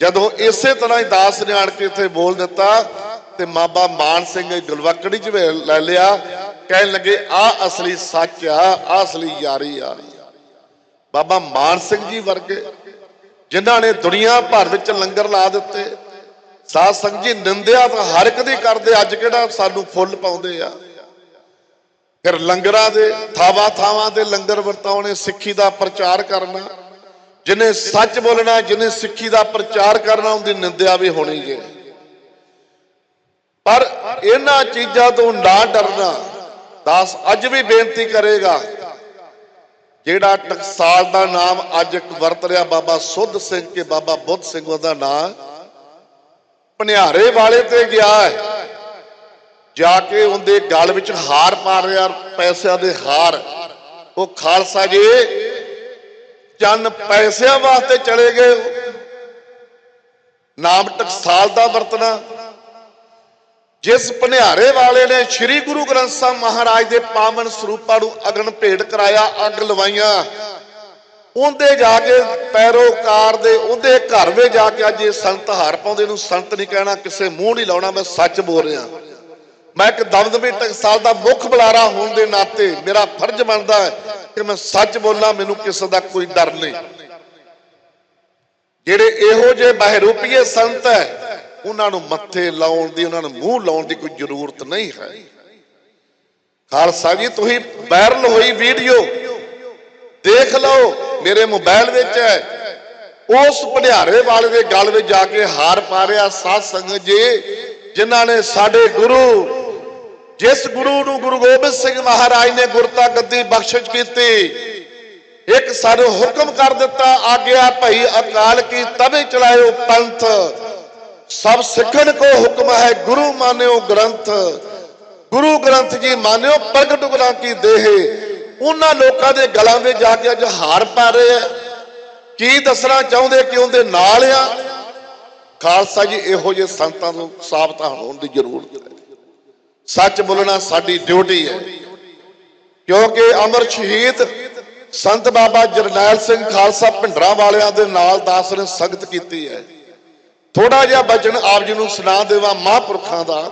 ਜਦੋਂ ਇਸੇ ਤਰ੍ਹਾਂ ਹੀ ਦਾਸ ਨੇ ਆਣ ਕੇ ਇੱਥੇ ਬੋਲ ਦਿੱਤਾ ਤੇ ਬਾਬਾ ਮਾਨ ਸਿੰਘ ਨੇ ਗਲਵਕੜੀ ਚ ਲੈ ਲਿਆ, ਕਹਿਣ ਲੱਗੇ, ਆ ਅਸਲੀ ਸੱਚ ਆ ਆ ਅਸਲੀ ਯਾਰੀ ਆ। ਬਾਬਾ ਮਾਨ ਸਿੰਘ ਜੀ ਵਰਗੇ ਜਿਨ੍ਹਾਂ ਨੇ ਦੁਨੀਆ ਭਰ ਵਿੱਚ ਲੰਗਰ ਲਾ ਦਿੱਤੇ। ਸਾਧ ਸੰਗਤ ਜੀ, ਨਿੰਦਿਆ ਤਾਂ ਹਰ ਇੱਕ ਦੀ ਕਰਦੇ, ਅੱਜ ਕਿਹੜਾ ਸਾਨੂੰ ਫੁੱਲ ਪਾਉਂਦੇ ਆ। ਫਿਰ ਲੰਗਰਾਂ ਦੇ, ਥਾਵਾਂ ਥਾਵਾਂ ਦੇ ਲੰਗਰ ਵਰਤਾਉਣੇ, ਸਿੱਖੀ ਦਾ ਪ੍ਰਚਾਰ ਕਰਨਾ। ਜਿਹਨੇ ਸੱਚ ਬੋਲਣਾ ਜਿਹਨੇ ਸਿੱਖੀ ਦਾ ਪ੍ਰਚਾਰ ਕਰਨਾ, ਉਹਦੀ ਨਿੰਦਿਆ ਵੀ ਹੋਣੀ ਜੇ ਪਰ ਇਹਨਾਂ ਚੀਜ਼ਾਂ ਤੋਂ ਨਾ ਡਰਨਾ, ਦਾਸ ਅੱਜ ਵੀ ਬੇਨਤੀ ਕਰੇਗਾ ਜਿਹੜਾ ਟਕਸਾਲ ਦਾ ਨਾਮ ਅੱਜ ਇੱਕ ਵਰਤ ਰਿਹਾ ਬਾਬਾ ਸੁੱਧ ਸਿੰਘ ਕੇ ਬਾਬਾ ਬੁੱਧ ਸਿੰਘ ਉਹਦਾ ਨਾਮ ਭਨਿਆਰੇ ਵਾਲੇ ਤੇ ਗਿਆ ਹੈ। ਜਾ ਕੇ ਉਹਦੇ ਗਲ ਵਿੱਚ ਹਾਰ ਪਾ ਰਿਹਾ, ਪੈਸਿਆਂ ਦੇ ਹਾਰ। ਉਹ ਖਾਲਸਾ ਜੀ ਚੰਨ ਪੈਸਿਆਂ ਵਾਸਤੇ ਚਲੇ ਗਏ। ਨਾਮ ਟਕਸਾਲ ਦਾ ਵਰਤਣਾ। ਜਿਸ ਭਨਿਆਰੇ ਵਾਲੇ ਨੇ ਸ੍ਰੀ ਗੁਰੂ ਗ੍ਰੰਥ ਸਾਹਿਬ ਮਹਾਰਾਜ ਦੇ ਪਾਵਨ ਸਰੂਪਾਂ ਨੂੰ ਅਗਨ ਭੇਟ ਕਰਾਇਆ, ਅੱਗ ਲਵਾਈਆਂ। ਉਹਦੇ ਜਾ ਕੇ ਪੈਰੋਕਾਰ ਦੇ ਉਹਦੇ ਘਰ ਵਿੱਚ ਜਾ ਕੇ ਅੱਜ ਇਹ ਸੰਤ ਹਾਰ ਪਾਉਂਦੇ ਨੂੰ ਸੰਤ ਨਹੀਂ ਕਹਿਣਾ, ਕਿਸੇ ਮੂੰਹ ਨਹੀਂ ਲਾਉਣਾ, ਮੈਂ ਸੱਚ ਬੋਲ ਰਿਹਾ। ਮੈਂ ਇੱਕ ਦਮਦਮੀ ਟਕਸਾਲ ਦਾ ਮੁੱਖ ਬੁਲਾਰਾ ਹੋਣ ਦੇ ਨਾਤੇ ਮੇਰਾ ਫਰਜ਼ ਬਣਦਾ ਹੈ ਕਿ ਮੈਂ ਸੱਚ ਬੋਲਾਂ, ਮੈਨੂੰ ਕਿਸੇ ਦਾ ਕੋਈ ਡਰ ਨਹੀਂ। ਜਿਹੜੇ ਇਹੋ ਜਿਹੇ ਬਹਿਰੂਪੀਏ ਸੰਤ ਹੈ ਉਹਨਾਂ ਨੂੰ ਮੱਥੇ ਲਾਉਣ ਦੀ, ਉਹਨਾਂ ਨੂੰ ਮੂੰਹ ਲਾਉਣ ਦੀ ਕੋਈ ਜ਼ਰੂਰਤ ਨਹੀਂ ਹੈ। ਖਾਲਸਾ ਜੀ, ਤੁਸੀਂ ਵਾਇਰਲ ਹੋਈ ਵੀਡੀਓ ਦੇਖ ਲਓ, ਮੇਰੇ ਮੋਬਾਈਲ ਵਿੱਚ ਹੈ। ਉਸ ਭੰਡਿਆਰੇ ਵਾਲੇ ਦੇ ਗਲ ਵਿੱਚ ਜਾ ਕੇ ਹਾਰ ਪਾ ਰਿਆ ਸਾਧ ਸੰਗਤ ਜੀ, ਜਿਨ੍ਹਾਂ ਨੇ ਸਾਡੇ ਗੁਰੂ, ਜਿਸ ਗੁਰੂ ਨੂੰ ਗੁਰੂ ਗੋਬਿੰਦ ਸਿੰਘ ਮਹਾਰਾਜ ਨੇ ਗੁਰਤਾ ਗੱਦੀ ਬਖਸ਼ਿਸ਼ ਕੀਤੀ, ਇੱਕ ਸਾਨੂੰ ਹੁਕਮ ਕਰ ਦਿੱਤਾ, ਆਗਿਆ ਭਈ ਅਕਾਲ ਕੀ ਤਵੇ ਚਲਾਇਓ ਪੰਥ। ਸਭ ਸਿੱਖਣ ਕੋ ਹੁਕਮ ਹੈ, ਗੁਰੂ ਮਾਨਿਓ ਗ੍ਰੰਥ। ਗੁਰੂ ਗ੍ਰੰਥ ਜੀ ਮਾਨਿਓ ਪ੍ਰਗਟ ਗੁਰਾਂ ਕੀ ਦੇਹ। ਉਹਨਾਂ ਲੋਕਾਂ ਦੇ ਗਲਾਂ ਵਿੱਚ ਜਾ ਕੇ ਅੱਜ ਹਾਰ ਪਾ ਰਹੇ ਆ। ਕੀ ਦੱਸਣਾ ਚਾਹੁੰਦੇ ਕਿ ਉਹਦੇ ਨਾਲ ਆ? ਖਾਲਸਾ ਜੀ, ਇਹੋ ਜਿਹੇ ਸੰਤਾਂ ਨੂੰ ਸਾਵਧਾਨ ਹੋਣ ਦੀ ਜ਼ਰੂਰਤ ਹੈ। ਸੱਚ ਬੋਲਣਾ ਸਾਡੀ ਡਿਊਟੀ ਹੈ। ਕਿਉਂਕਿ ਅਮਰ ਸ਼ਹੀਦ ਸੰਤ ਬਾਬਾ ਜਰਨੈਲ ਸਿੰਘ ਖਾਲਸਾ ਭਿੰਡਰਾਂ ਵਾਲਿਆਂ ਦੇ ਨਾਲ ਦਾਸ ਨੇ ਸੰਗਤ ਕੀਤੀ ਹੈ। ਥੋੜਾ ਜਿਹਾ ਬਚਨ ਆਪ ਜੀ ਨੂੰ ਸੁਣਾ ਦੇਵਾਂ ਮਹਾਂਪੁਰਖਾਂ ਦਾ।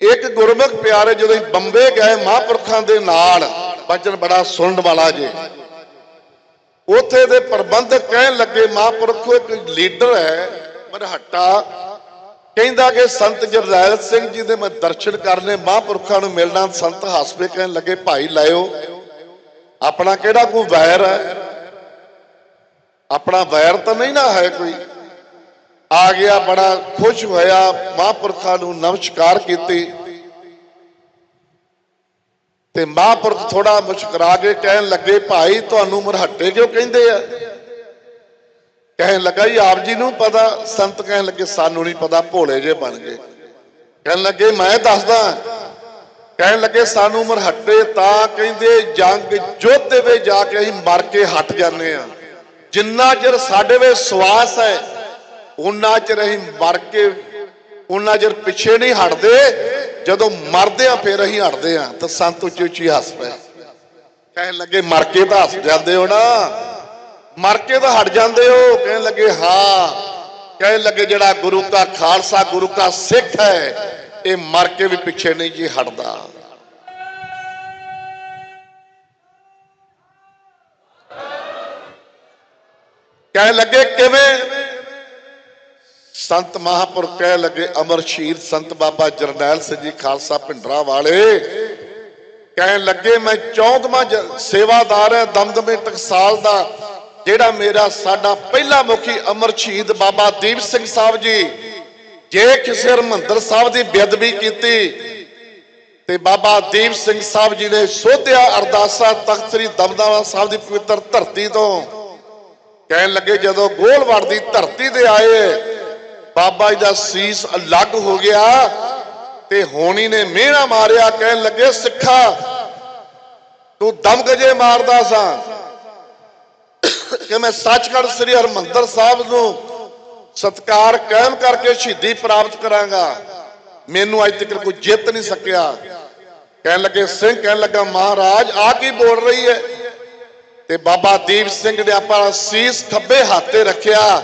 ਇੱਕ ਗੁਰਮੁਖ ਪਿਆਰੇ ਜਦੋਂ ਅਸੀਂ ਬੰਬੇ ਗਏ ਮਹਾਂਪੁਰਖਾਂ ਦੇ ਨਾਲ, ਬਚਨ ਬੜਾ ਸੁਣਨ ਵਾਲਾ ਜੇ। ਉੱਥੇ ਦੇ ਪ੍ਰਬੰਧਕ ਕਹਿਣ ਲੱਗੇ, ਮਹਾਂਪੁਰਖੋ ਇੱਕ ਲੀਡਰ ਹੈ, ਮਰਹੱਟਾ। ਕਹਿੰਦਾ ਕਿ ਸੰਤ ਜਰਨੈਲ ਸਿੰਘ ਜੀ ਦੇ ਮੈਂ ਦਰਸ਼ਨ ਕਰਨੇ, ਮਹਾਂਪੁਰਖਾਂ ਨੂੰ ਮਿਲਣਾ। ਸੰਤ ਹਸਪੇ ਕਹਿਣ ਲੱਗੇ, ਭਾਈ ਲਾਇਓ, ਆਪਣਾ ਕਿਹੜਾ ਕੋਈ ਵੈਰ ਹੈ? ਆਪਣਾ ਵੈਰ ਤਾਂ ਨਹੀਂ ਨਾ ਹੈ ਕੋਈ। ਆ ਗਿਆ, ਬੜਾ ਖੁਸ਼ ਹੋਇਆ, ਮਹਾਂਪੁਰਖਾਂ ਨੂੰ ਨਮਸਕਾਰ ਕੀਤੀ। ਤੇ ਮਹਾਂਪੁਰਖ ਥੋੜਾ ਮੁਸਕਰਾ ਕੇ ਕਹਿਣ ਲੱਗੇ, ਭਾਈ, ਤੁਹਾਨੂੰ ਮਰਹੱਟੇ ਕਿਉਂ ਕਹਿੰਦੇ ਆ? ਕਹਿਣ ਲੱਗਾ ਜੀ ਆਪ ਜੀ ਨੂੰ ਪਤਾ, ਸੰਤ ਕਹਿਣ ਲੱਗੇ, ਸਾਨੂੰ ਨਹੀਂ ਪਤਾ, ਭੋਲੇ ਜੇ ਬਣ ਗਏ। ਕਹਿਣ ਲੱਗੇ, ਮੈਂ ਦੱਸਦਾ ਕਹਿਣ ਲੱਗੇ, ਸਾਨੂੰ ਮਰਹੱਟੇ ਤਾਂ ਕਹਿੰਦੇ, ਜੰਗ ਜੋਧੇ ਵਿੱਚ ਜਾ ਕੇ ਅਸੀਂ ਮਰ ਕੇ ਹਟ ਜਾਂਦੇ ਆ ਜਿੰਨਾ ਚਿਰ ਸਾਡੇ ਵਿੱਚ ਸਵਾਸ ਹੈ ਉਹਨਾਂ ਚਿਰ ਅਸੀਂ ਮਰ ਕੇ ਉਹਨਾਂ ਚਿਰ ਪਿੱਛੇ ਨਹੀਂ ਹਟਦੇ, ਜਦੋਂ ਮਰਦੇ ਆ ਫਿਰ ਅਸੀਂ ਹਟਦੇ ਆ ਤਾਂ ਸੰਤ ਉੱਚੀ ਉੱਚੀ ਹੱਸ ਪਏ। ਕਹਿਣ ਲੱਗੇ, ਮਰ ਕੇ ਤਾਂ ਹੱਸ ਜਾਂਦੇ ਹੋ ਨਾ। ਮਰ ਕੇ ਤਾਂ ਹਟ ਜਾਂਦੇ ਹੋ। ਕਹਿਣ ਲੱਗੇ, ਹਾਂ। ਕਹਿਣ ਲੱਗੇ, ਜਿਹੜਾ ਗੁਰੂ ਦਾ ਖਾਲਸਾ, ਗੁਰੂ ਦਾ ਸਿੱਖ ਹੈ, ਇਹ ਮਰ ਕੇ ਵੀ ਪਿੱਛੇ ਨਹੀਂ ਜੀ ਹਟਦਾ। ਕਹਿਣ ਲੱਗੇ, ਕਿਵੇਂ? ਸੰਤ ਮਹਾਪੁਰਖ ਕਹਿ ਲੱਗੇ, ਅਮਰ ਸ਼ਹੀਦ ਸੰਤ ਬਾਬਾ ਜਰਨੈਲ ਸਿੰਘ ਜੀ ਖਾਲਸਾ ਭਿੰਡਰਾ ਵਾਲੇ। ਕਹਿਣ ਲੱਗੇ, ਮੈਂ 14ਵਾਂ ਸੇਵਾਦਾਰ ਹੈ, ਦਮਦਮੇ ਟਕਸਾਲ ਦਾ, ਜਿਹੜਾ ਮੇਰਾ ਸਾਡਾ ਪਹਿਲਾ ਮੁਖੀ ਅਮਰ ਸ਼ਹੀਦ ਬਾਬਾ ਦੀਪ ਸਿੰਘ ਸਾਹਿਬ ਜੀ। ਜੇ ਕਿਸੇ ਹਰਮੰਦਰ ਸਾਹਿਬ ਦੀ ਬੇਅਦਬੀ ਕੀਤੀ ਤੇ ਬਾਬਾ ਦੀਪ ਸਿੰਘ ਸਾਹਿਬ ਜੀ ਨੇ ਸੋਧਿਆ ਅਰਦਾਸਾ ਤਖਤ ਸ੍ਰੀ ਦਮਦਮਾ ਸਾਹਿਬ ਦੀ ਪਵਿੱਤਰ ਧਰਤੀ ਤੋਂ। ਕਹਿਣ ਲੱਗੇ ਜਦੋਂ ਗੋਲਵੜ ਦੀ ਧਰਤੀ ਤੇ ਆਏ, ਬਾਬਾ ਜੀ ਦਾ ਸੀਸ ਅਲੱਗ ਹੋ ਗਿਆ ਤੇ ਹੋਣੀ ਨੇ ਮਿਹਣਾ ਮਾਰਿਆ, ਕਹਿਣ ਲੱਗੇ, ਸਿੱਖਾ, ਤੂੰ ਦਮ ਗਜੇ ਮਾਰਦਾ ਸਾਂ। ਕਿ ਮੈਂ ਸੱਚਖੰਡ ਸ੍ਰੀ ਹਰਮੰਦਰ ਸਾਹਿਬ ਨੂੰ ਸਤਕਾਰ ਕਾਇਮ ਕਰਕੇ ਸ਼ਹੀਦੀ ਪ੍ਰਾਪਤ ਕਰਾਂਗਾ। ਮੈਨੂੰ ਅੱਜ ਤੱਕ ਕੋਈ ਜਿੱਤ ਨਹੀਂ ਸਕਿਆ। ਕਹਿਣ ਲੱਗੇ, ਸਿੰਘ, ਕਹਿਣ ਲੱਗਾ, ਮਹਾਰਾਜ ਆ ਕੀ ਬੋਲ ਰਹੀ ਹੈ? ਤੇ ਬਾਬਾ ਦੀਪ ਸਿੰਘ ਨੇ ਆਪਣਾ ਸੀਸ ਖੱਬੇ ਹੱਥ ਤੇ ਰੱਖਿਆ।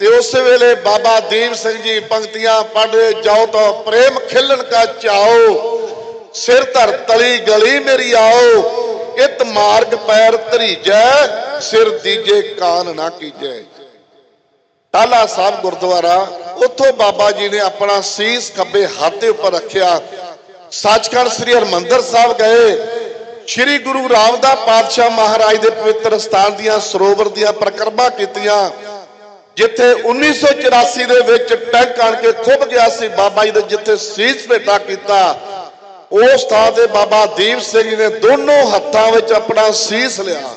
ਤੇ ਉਸ ਵੇਲੇ ਬਾਬਾ ਦੀਪ ਸਿੰਘ ਜੀ ਪੰਕਤੀਆਂ ਪੜ੍ਹਦੇ ਜਾਓ ਤਾਂ ਪ੍ਰੇਮ ਖਿਲਣ ਕਾ ਚਾਓ, ਸਿਰ ਧਰ ਤਲੀ ਗਲੀ ਮੇਰੀ ਆਓ, ਇਤ ਮਾਰਗ ਪੈਰ ਧਰੀਜੈ, ਸਿਰ ਦੀਜੇ ਕਾਨ ਨਾ ਕੀਜੈ। ਟਾਲਾ ਸਾਹਿਬ ਗੁਰਦੁਆਰਾ, ਉੱਥੋਂ ਬਾਬਾ ਜੀ ਨੇ ਆਪਣਾ ਸੀਸ ਖੱਬੇ ਹੱਥ ਦੇ ਉੱਪਰ ਰੱਖਿਆ। ਸੱਚਖੰਡ ਸ੍ਰੀ ਹਰਮੰਦਰ ਸਾਹਿਬ ਗਏ। ਸ੍ਰੀ ਗੁਰੂ ਰਾਮਦਾਸ ਪਾਤਸ਼ਾਹ ਮਹਾਰਾਜ ਦੇ ਪਵਿੱਤਰ ਸਥਾਨ ਦੀਆਂ ਸਰੋਵਰ ਦੀਆਂ ਪ੍ਰਕਰਮਾ ਕੀਤੀਆਂ, ਜਿੱਥੇ 1984 ਦੇ ਵਿੱਚ ਟੈਂਕ ਆਣ ਕੇ ਖੁੱਭ ਗਿਆ ਸੀ ਬਾਬਾ ਜੀ ਦੇ, ਜਿੱਥੇ ਸੀਸ ਭੇਟਾ ਕੀਤਾ। ਉਸ ਥਾਂ ਤੇ ਬਾਬਾ ਦੀਪ ਸਿੰਘ ਨੇ ਦੋਨੋਂ ਹੱਥਾਂ ਵਿੱਚ ਆਪਣਾ ਸੀਸ ਲਿਆ।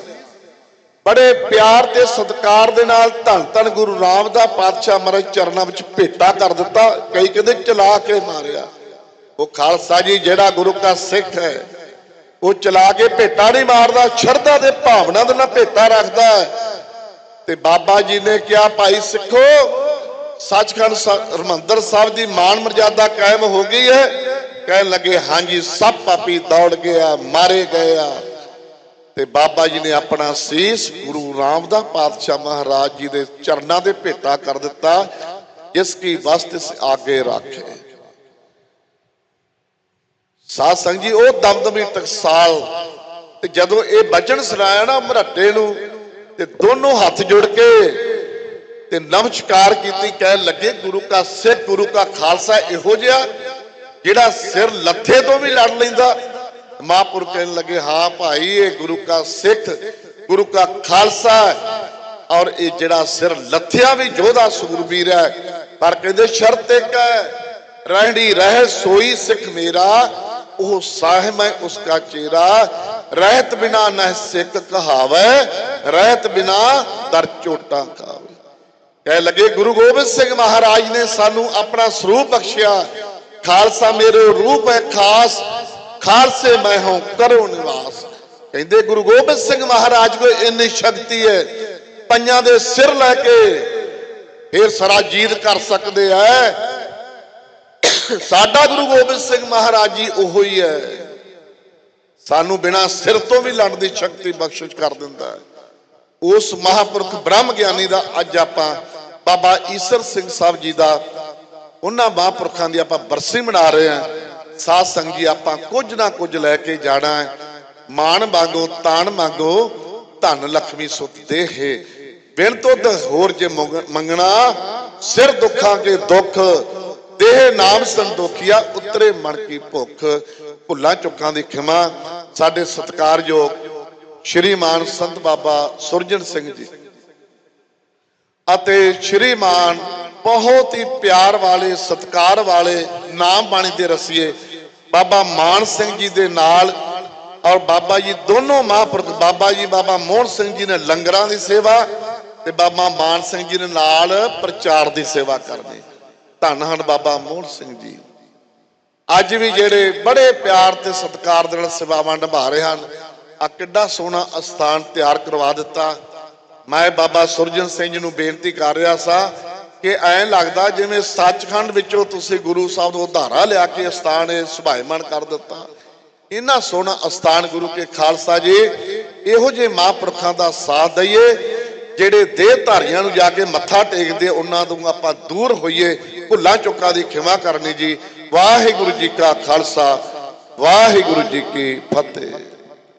ਬੜੇ ਪਿਆਰ ਤੇ ਸਤਿਕਾਰ ਦੇ ਨਾਲ ਧੰਨ ਧੰਨ ਗੁਰੂ ਰਾਮਦਾਸ ਪਾਤਸ਼ਾਹ ਮਹਾਰਾਜ ਚਰਨਾਂ ਵਿੱਚ ਭੇਟਾ ਕਰ ਦਿੱਤਾ, ਕਈ ਕਹਿੰਦੇ ਚਲਾ ਕੇ ਮਾਰਿਆ। ਉਹ ਖਾਲਸਾ ਜੀ, ਜਿਹੜਾ ਗੁਰੂ ਦਾ ਸਿੱਖ ਹੈ ਉਹ ਚਲਾ ਕੇ ਭੇਟਾ ਨਹੀਂ ਮਾਰਦਾ, ਸ਼ਰਧਾ ਦੇ ਭਾਵਨਾ ਦੇ ਨਾਲ ਭੇਟਾ ਰੱਖਦਾ ਤੇ ਬਾਬਾ ਜੀ ਨੇ ਕਿਹਾ, ਭਾਈ ਸਿੱਖੋ, ਸੱਚਖੰਡ ਸਾਹਿਬ- ਹਰਿਮੰਦਰ ਸਾਹਿਬ ਦੀ ਮਾਨ ਮਰਜ਼ਾਦਾ ਕਾਇਮ ਹੋ ਗਈ ਹੈ। ਕਹਿਣ ਲੱਗੇ, ਹਾਂਜੀ, ਸਭ ਪਾਪੀ ਦੌੜ ਗਿਆ, ਮਾਰੇ ਗਏ ਆ। ਤੇ ਬਾਬਾ ਜੀ ਨੇ ਆਪਣਾ ਸੀਸ ਗੁਰੂ ਰਾਮਦਾਸ ਪਾਤਸ਼ਾਹ ਮਹਾਰਾਜ ਜੀ ਦੇ ਚਰਨਾਂ ਦੇ ਭੇਟਾ ਕਰ ਦਿੱਤਾ ਇਸ ਕੀ ਵਸਤ ਇਸ ਆਗੇ ਰੱਖੇ। ਸਾਧ ਸੰਗ ਜੀ, ਉਹ ਦਮਦਮੀ ਟਕਸਾਲ ਤੇ ਜਦੋਂ ਇਹ ਬਚਨ ਸੁਣਾਇਆ ਨਾ ਮਰਾਟੇ ਨੂੰ, ਤੇ ਦੋਨੋਂ ਹੱਥ ਜੁੜ ਕੇ ਤੇ ਨਮਸਕਾਰ ਕੀਤੀ, ਕਹਿਣ ਲੱਗੇ, ਗੁਰੂ ਕਾ ਸਿੱਖ ਗੁਰੂ ਕਾ ਖਾਲਸਾ, ਇਹੋ ਜਿਹਾ ਜਿਹੜਾ ਸਿਰ ਲੱਥੇ ਤੋਂ ਵੀ ਲੜ ਲੈਂਦਾ। ਮਹਾਂਪੁਰ ਕਹਿਣ ਲੱਗੇ, ਹਾਂ ਭਾਈ, ਇਹ ਗੁਰੂ ਕਾ ਸਿੱਖ, ਗੁਰੂ ਕਾ ਖਾਲਸਾ ਔਰ ਇਹ ਜਿਹੜਾ ਸਿਰ ਲੱਥਿਆ ਵੀ ਯੋਧਾ ਸੂਰਬੀਰ ਹੈ, ਪਰ ਕਹਿੰਦੇ, ਸ਼ਰਤ ਇੱਕ ਹੈ ਰਹਿਣੀ ਰਹਿ, ਸੋਈ ਸਿੱਖ ਮੇਰਾ ਉਹ ਸਾਹਿਬ ਹੈ ਉਸਕਾ ਚੇਰਾ ਰਹਿਤ ਬਿਨਾ ਨਹ ਸਿੱਖ ਕਹਾਵੇ, ਰਹਿਤ ਬਿਨਾ ਦਰ ਚੋਟਾਂ ਖਾਵੇ ਕਹਿ ਲੱਗੇ, ਗੁਰੂ ਗੋਬਿੰਦ ਸਿੰਘ ਮਹਾਰਾਜ ਨੇ ਸਾਨੂੰ ਆਪਣਾ ਸਰੂਪ ਬਖਸ਼ਿਆ। ਖਾਲਸਾ ਮੇਰੇ ਰੂਪ ਹੈ ਖਾਸ, ਖਾਲਸੇ ਮੈਂ ਹਾਂ ਕਰੋ ਨਿਵਾਸ। ਕਹਿੰਦੇ, ਗੁਰੂ ਗੋਬਿੰਦ ਸਿੰਘ ਮਹਾਰਾਜ ਕੋਲ ਇੰਨੀ ਸ਼ਕਤੀ ਹੈ, ਪੰਜਾਂ ਦੇ ਸਿਰ ਲੈ ਕੇ ਫਿਰ ਸਰਾਜੀਤ ਕਰ ਸਕਦੇ ਐ। ਸਾਡਾ ਗੁਰੂ ਗੋਬਿੰਦ ਸਿੰਘ ਮਹਾਰਾਜ ਜੀ ਉਹੋ ਹੀ ਹੈ। ਸਾਨੂੰ ਬਿਨਾ ਸਿਰ ਤੋਂ ਵੀ ਲੜਨ ਦੀ ਸ਼ਕਤੀ ਬਖਸ਼ਿਸ਼ ਕਰ ਦਿੰਦਾ ਹੈ। ਉਸ ਮਹਾਪੁਰਖ ਬ੍ਰਹਮ ਗਿਆਨੀ ਦਾ ਅੱਜ ਆਪਾਂ ਬਾਬਾ ਈਸਰ ਸਿੰਘ ਸਾਹਿਬ ਜੀ ਦਾ ਉਹਨਾਂ ਮਹਾਪੁਰਖਾਂ ਦੀ ਆਪਾਂ ਬਰਸੀ ਮਨਾ ਰਹੇ ਹਾਂ। ਸਾਧ ਸੰਗ ਜੀ, ਆਪਾਂ ਕੁਝ ਨਾ ਕੁਝ ਲੈ ਕੇ ਜਾਣਾ ਹੈ। ਮਾਣ ਮੰਗੋ, ਤਾਣ ਮੰਗੋ, ਧਨ ਲਖਮੀ ਸੁਤ ਦੇਹੇ ਬਿਨ ਤੁਧ ਹੋਰ ਜੇ ਮੰਗਣਾ, ਸਿਰ ਦੁੱਖਾਂ ਕੇ ਦੁੱਖ ਦੇਹ ਨਾਮ ਸੰਦੋਖੀਆ ਉਤਰੇ ਮਨ ਕੀ ਭੁੱਖ। ਭੁੱਲਾਂ ਚੁੱਕਾਂ ਦੀ ਖਿਮਾ, ਸਾਡੇ ਸਤਿਕਾਰਯੋਗ ਸ਼੍ਰੀਮਾਨ ਸੰਤ ਬਾਬਾ ਸੁਰਜਨ ਸਿੰਘ ਜੀ। ਅਤੇ ਸ਼੍ਰੀਮਾਨ ਬਹੁਤ ਹੀ ਪਿਆਰ ਵਾਲੇ, ਸਤਿਕਾਰ ਵਾਲੇ ਨਾਮ ਬਾਣੀ ਦੇ ਰਸੀਏ, ਬਾਬਾ ਮਾਨ ਸਿੰਘ ਜੀ ਦੇ ਨਾਲ ਔਰ ਬਾਬਾ ਜੀ ਦੋਨੋਂ ਮਹਾਂਪੁਰਖ, ਬਾਬਾ ਜੀ, ਬਾਬਾ ਮੋਹਨ ਸਿੰਘ ਜੀ ਨੇ ਲੰਗਰਾਂ ਦੀ ਸੇਵਾ ਤੇ ਬਾਬਾ ਮਾਨ ਸਿੰਘ ਜੀ ਨੇ ਨਾਲ ਪ੍ਰਚਾਰ ਦੀ ਸੇਵਾ ਕਰਦੇ ਧੰਨ ਹਨ ਬਾਬਾ ਮੋਹਨ ਸਿੰਘ ਜੀ। ਅੱਜ ਵੀ ਜਿਹੜੇ ਬੜੇ ਪਿਆਰ ਤੇ ਸਤਿਕਾਰ ਦੇ ਨਾਲ ਸੇਵਾਵਾਂ ਨਿਭਾ ਰਹੇ ਹਨ ਆ ਕਿੱਡਾ ਸੋਹਣਾ ਅਸਥਾਨ ਤਿਆਰ ਕਰਵਾ ਦਿੱਤਾ। ਮੈਂ ਬਾਬਾ ਸੁਰਜਨ ਸਿੰਘ ਜੀ ਨੂੰ ਬੇਨਤੀ ਕਰ ਰਿਹਾ ਸਾਂ ਕਿ ਐਂ ਲੱਗਦਾ ਜਿਵੇਂ ਸੱਚਖੰਡ ਵਿੱਚੋਂ ਤੁਸੀਂ ਗੁਰੂ ਸਾਹਿਬ ਤੋਂ ਧਾਰਾ ਲਿਆ ਕੇ ਅਸਥਾਨ ਇਹ ਸੁਭਾਇਮਾਨ ਕਰ ਦਿੱਤਾ। ਇੰਨਾ ਸੋਹਣਾ ਅਸਥਾਨ ਗੁਰੂ ਕੇ ਖਾਲਸਾ ਜੀ, ਇਹੋ ਜਿਹੇ ਮਹਾਂਪੁਰਖਾਂ ਦਾ ਸਾਥ ਦਈਏ ਜਿਹੜੇ ਦੇਹ ਧਾਰੀਆਂ ਨੂੰ ਜਾ ਕੇ ਮੱਥਾ ਟੇਕਦੇ ਉਹਨਾਂ ਤੋਂ ਆਪਾਂ ਦੂਰ ਹੋਈਏ, ਭੁੱਲਾਂ ਚੁੱਕਾਂ ਦੀ ਖਿਮਾ ਕਰਨੀ ਜੀ। ਵਾਹਿਗੁਰੂ ਜੀ ਕਾ ਖਾਲਸਾ, ਵਾਹਿਗੁਰੂ ਜੀ ਕੀ ਫਤਿਹ।